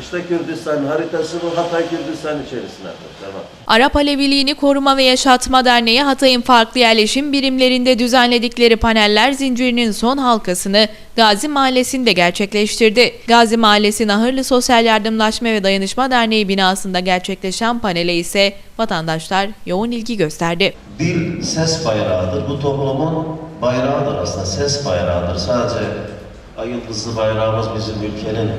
İşte Kürdistan haritası bu Hatay Kürdistan içerisinde. Tamam. Arap Aleviliğini Koruma ve Yaşatma Derneği Hatay'ın farklı yerleşim birimlerinde düzenledikleri paneller zincirinin son halkasını Gazi Mahallesi'nde gerçekleştirdi. Gazi Mahallesi Nahırlı Sosyal Yardımlaşma ve Dayanışma Derneği binasında gerçekleşen panele ise vatandaşlar yoğun ilgi gösterdi. Dil ses bayrağıdır. Bu toplumun bayrağıdır aslında. Ses bayrağıdır. Sadece ay yıldızlı bayrağımız bizim ülkenin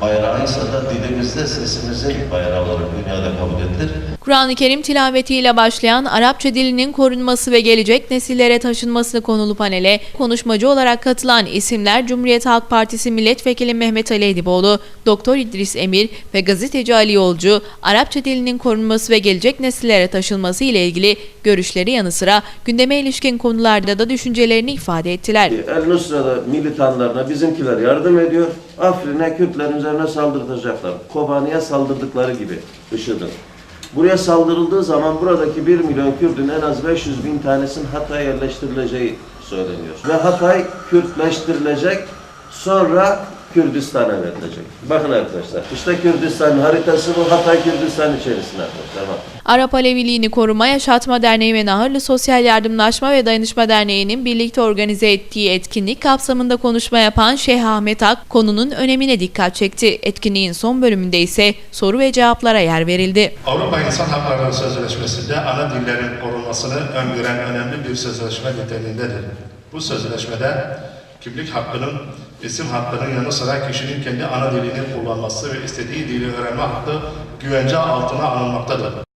bayrağıysa da dilimizde sesimizin bayrağı olarak dünyada kabul edilir. Kur'an-ı Kerim tilavetiyle başlayan Arapça dilinin korunması ve gelecek nesillere taşınması konulu panele konuşmacı olarak katılan isimler Cumhuriyet Halk Partisi Milletvekili Mehmet Ali Ediboğlu, Doktor İdris Emir ve gazeteci Ali Yolcu, Arapça dilinin korunması ve gelecek nesillere taşınması ile ilgili görüşleri yanı sıra gündeme ilişkin konularda da düşüncelerini ifade ettiler. El Nusra'da militanlarına bizimkiler yardım ediyor. Afrin'e Kürtlerin üzerine saldırtacaklar. Kobani'ye saldırdıkları gibi IŞİD'in. Buraya saldırıldığı zaman buradaki 1 milyon Kürt'ün en az 500 bin tanesinin Hatay'a yerleştirileceği söyleniyor. Ve Hatay Kürtleştirilecek sonra Kürdistan'a verilecek. Bakın arkadaşlar işte Kürdistan haritası bu Hatay Kürdistan içerisinde. Tamam. Arap Aleviliğini Koruma Yaşatma Derneği ve Nahırlı Sosyal Yardımlaşma ve Dayanışma Derneği'nin birlikte organize ettiği etkinlik kapsamında konuşma yapan Şeyh Ahmet Ak konunun önemine dikkat çekti. Etkinliğin son bölümünde ise soru ve cevaplara yer verildi. Avrupa İnsan Hakları Sözleşmesi'nde ana dillerin korunmasını öngören önemli bir sözleşme niteliğindedir. Bu sözleşmede kimlik hakkının, isim hakkının yanı sıra kişinin kendi ana dilini kullanması ve istediği dili öğrenme hakkı güvence altına alınmaktadır.